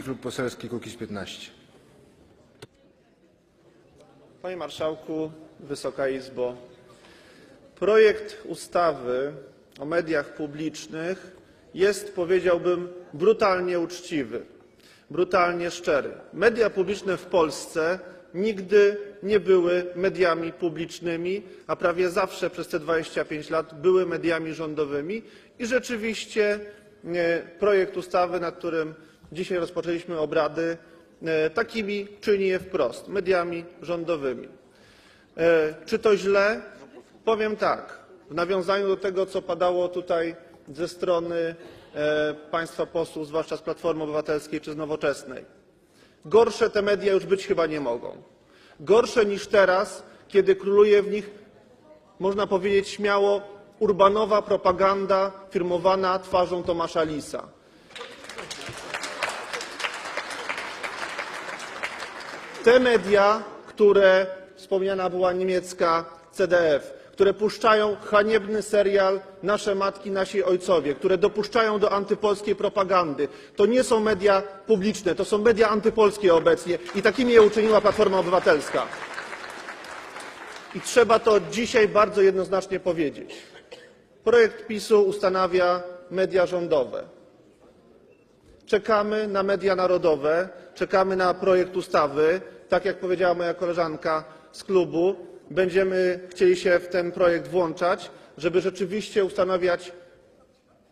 Klub Poselski Kukiz 15. Panie Marszałku, Wysoka Izbo! Projekt ustawy o mediach publicznych jest, powiedziałbym, brutalnie uczciwy, brutalnie szczery. Media publiczne w Polsce nigdy nie były mediami publicznymi, a prawie zawsze przez te 25 lat były mediami rządowymi i rzeczywiście e, projekt ustawy, nad którym dzisiaj rozpoczęliśmy obrady, e, takimi czyni je wprost mediami rządowymi. E, Czy to źle? Powiem tak. W nawiązaniu do tego, co padało tutaj ze strony e, państwa posłów, zwłaszcza z Platformy Obywatelskiej czy z Nowoczesnej. Gorsze te media już być chyba nie mogą. Gorsze niż teraz, kiedy króluje w nich, można powiedzieć śmiało, urbanowa propaganda firmowana twarzą Tomasza Lisa. Te media, które wspomniana była niemiecka CDF, które puszczają haniebny serial Nasze matki, nasi ojcowie, które dopuszczają do antypolskiej propagandy, to nie są media publiczne, to są media antypolskie obecnie i takimi je uczyniła Platforma Obywatelska. I trzeba to dzisiaj bardzo jednoznacznie powiedzieć. Projekt PiSu ustanawia media rządowe. Czekamy na media narodowe, czekamy na projekt ustawy. Tak jak powiedziała moja koleżanka z klubu, będziemy chcieli się w ten projekt włączać, żeby rzeczywiście ustanawiać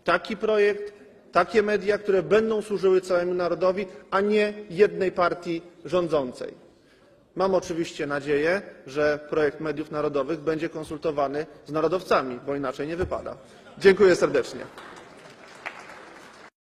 taki projekt, takie media, które będą służyły całemu narodowi, a nie jednej partii rządzącej. Mam oczywiście nadzieję, że projekt mediów narodowych będzie konsultowany z narodowcami, bo inaczej nie wypada. Dziękuję serdecznie.